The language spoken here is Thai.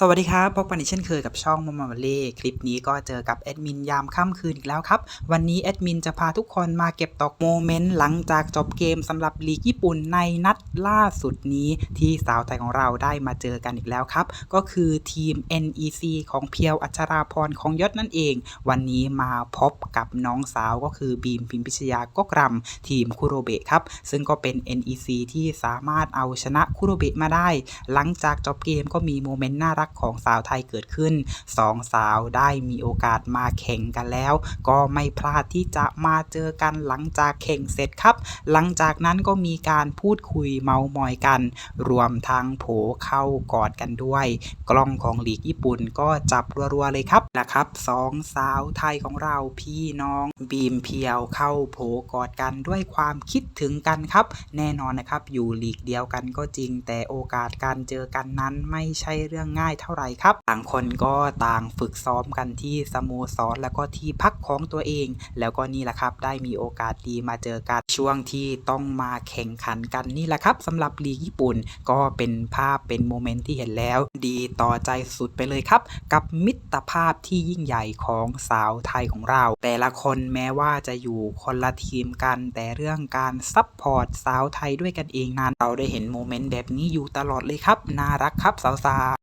สวัสดีครับพบกันอีกเช่นเคยกับช่องมอมมาเล่คลิปนี้ก็เจอกับแอดมินยามค่ำคืนอีกแล้วครับ วันนี้แอดมินจะพาทุกคนมาเก็บตกโมเมนต์หลังจากจบเกมสำหรับลีกญี่ปุ่นในนัดล่าสุดนี้ที่สาวไทยของเราได้มาเจอกันอีกแล้วครับ ก็คือทีม NEC ของเพียวอัชราพรของยศนั่นเอง วันนี้มาพบกับน้องสาวก็คือบีมพิมพิชยาก็กรำทีมคุโรเบะครับซึ่งก็เป็น NEC ที่สามารถเอาชนะคุโรเบะมาได้ หลังจากจบเกมก็มีโมเมนต์น่ารักของสาวไทยเกิดขึ้นสองสาวได้มีโอกาสมาแข่งกันแล้ว ก็ไม่พลาดที่จะมาเจอกันหลังจากแข่งเสร็จครับ หลังจากนั้นก็มีการพูดคุยเมามอยกัน รวมทั้งโผเข้ากอดกันด้วย กล้องของหลีกญี่ปุ่นก็จับรัวๆเลยครับนะครับสองสาวไทยของเราพี่น้องบีมเพียวเข้าโผกอดกันด้วยความคิดถึงกันครับ แน่นอนนะครับอยู่หลีกเดียวกันก็จริง แต่โอกาสการเจอกันนั้นไม่ใช่เรื่องง่ายเท่าไหร่ครับ ต่างคนก็ต่างฝึกซ้อมกันที่สโมสรแล้วก็ที่พักของตัวเอง แล้วก็นี่แหละครับ ได้มีโอกาสดีมาเจอกันช่วงที่ต้องมาแข่งขันกันนี่แหละครับสำหรับลีกญี่ปุ่นก็เป็นภาพเป็นโมเมนต์ที่เห็นแล้ว ดีต่อใจสุดไปเลยครับ กับมิตรภาพที่ยิ่งใหญ่ของสาวไทยของเรา แต่ละคนแม้ว่าจะอยู่คนละทีมกัน แต่เรื่องการซัพพอร์ตสาวไทยด้วยกันเองนั้น เราได้เห็นโมเมนต์แบบนี้อยู่ตลอดเลยครับ น่ารักครับสาว